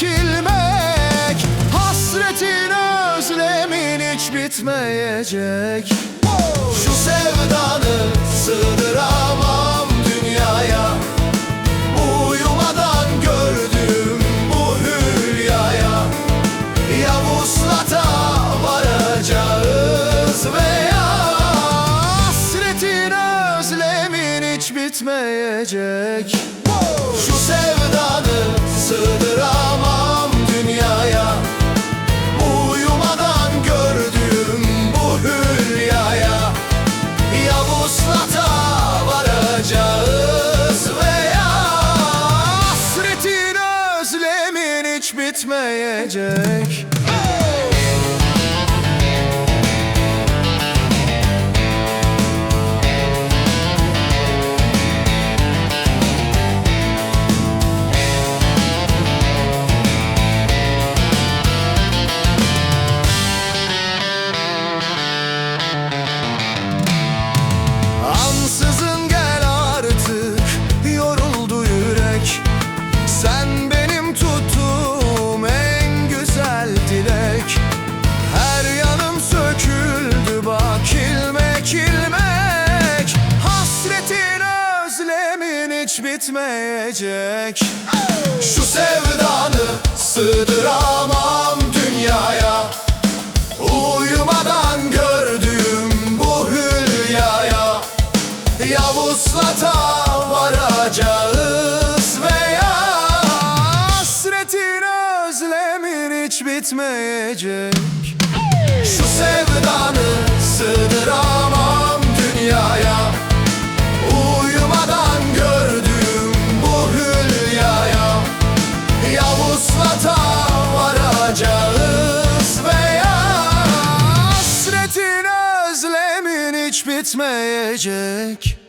çekilmek Hasretin özlemin hiç bitmeyecek. Şu sevdanı sığdıramam dünyaya. Uyumadan gördüm bu hülyaya. Ya vuslata varacağız veya Hasretin özlemin hiç bitmeyecek. Şu sevdanı sığdıramam bitmeyecek hiç bitmeyecek. Şu sevdanı sığdıramam dünyaya. Uyumadan gördüğüm bu hülyaya. Ya vuslata varacağız veya Hasretin özlemin hiç bitmeyecek. Şu sevdanı vuslata varacağız veya Hasretin özlemin hiç bitmeyecek